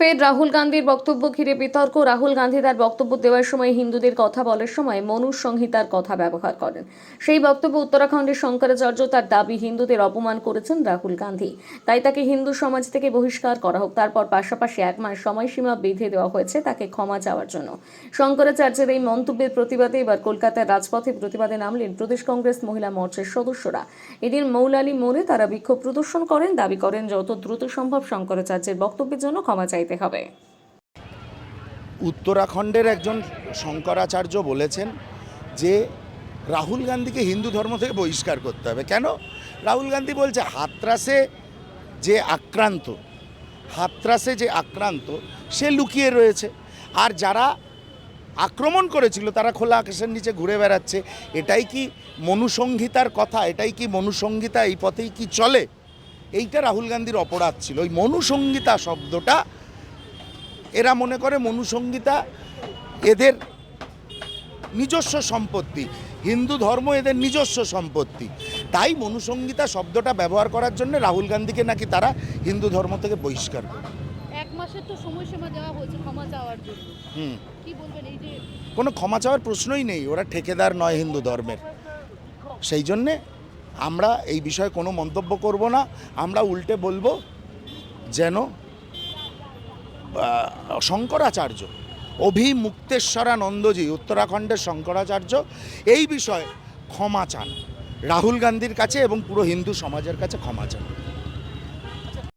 ফের রাহুল গান্ধীর বক্তব্য ঘিরে বিতর্ক। রাহুল গান্ধী তার বক্তব্য দেওয়ার সময় হিন্দুদের কথা বলার সময় মনু সংহিতার কথা ব্যবহার করেন। সেই বক্তব্য উত্তরাখণ্ডের শঙ্করাচার্য তার দাবি, হিন্দুদের অপমান করেছেন রাহুল গান্ধী। তাই তাকে হিন্দু সমাজ থেকে বহিষ্কার করা হোক। তারপর পাশাপাশি এক মাস সময়সীমা বেঁধে দেওয়া হয়েছে তাকে ক্ষমা চাওয়ার জন্য। শঙ্করাচার্যের এই মন্তব্যের প্রতিবাদে এবার কলকাতার রাজপথে প্রতিবাদে নামলেন প্রদেশ কংগ্রেস মহিলা মোর্চার সদস্যরা। এদিন মৌলালী মোড়ে তারা বিক্ষোভ প্রদর্শন করেন, দাবি করেন, যত দ্রুত সম্ভব শঙ্করাচার্যের বক্তব্যের জন্য ক্ষমা চাইতে হবে। উত্তরাখণ্ডের একজন শঙ্করাচার্য বলেছেন যে, রাহুল গান্ধীকে হিন্দু ধর্ম থেকে বহিষ্কার করতে হবে। কেন? রাহুল গান্ধী বলছে, হাতরাসে যে আক্রান্ত, হাতরাসে যে আক্রান্ত, সে লুকিয়ে রয়েছে। আর যারা আক্রমণ করেছিল, তারা খোলা আকাশের নিচে ঘুরে বেড়াচ্ছে। এটাই কি মনুসংহিতার কথা? এটাই কি মনুসংহিতা? এই পথেই কি চলে? এইটা রাহুল গান্ধীর অপরাধ ছিল। ওই মনুসংহিতা শব্দটা এরা মনে করে মনুসংগীতা এদের নিজস্ব সম্পত্তি। হিন্দু ধর্ম এদের নিজস্ব সম্পত্তি। তাই মনুসংগীতা শব্দটা ব্যবহার করার জন্য রাহুল গান্ধীকে নাকি তারা হিন্দু ধর্ম থেকে বহিষ্কার করে। এক মাসের তো সময়সীমা দেওয়া হয়েছে ক্ষমা চাওয়ার জন্য। হুম। কি বলবেন এই যে কোনো ক্ষমা চাওয়ার প্রশ্নই নেই ওরা ঠেকেদার নয় হিন্দু ধর্মের। সেই জন্যে আমরা এই বিষয়ে কোনো মন্তব্য করব না আমরা উল্টে বলব যেন শঙ্করাচার্য, অভিমুক্তেশ্বরানন্দজি, উত্তরাখণ্ডের শঙ্করাচার্য, এই বিষয়ে ক্ষমা চান। রাহুল গান্ধীর কাছে এবং পুরো হিন্দু সমাজের কাছে ক্ষমা চান।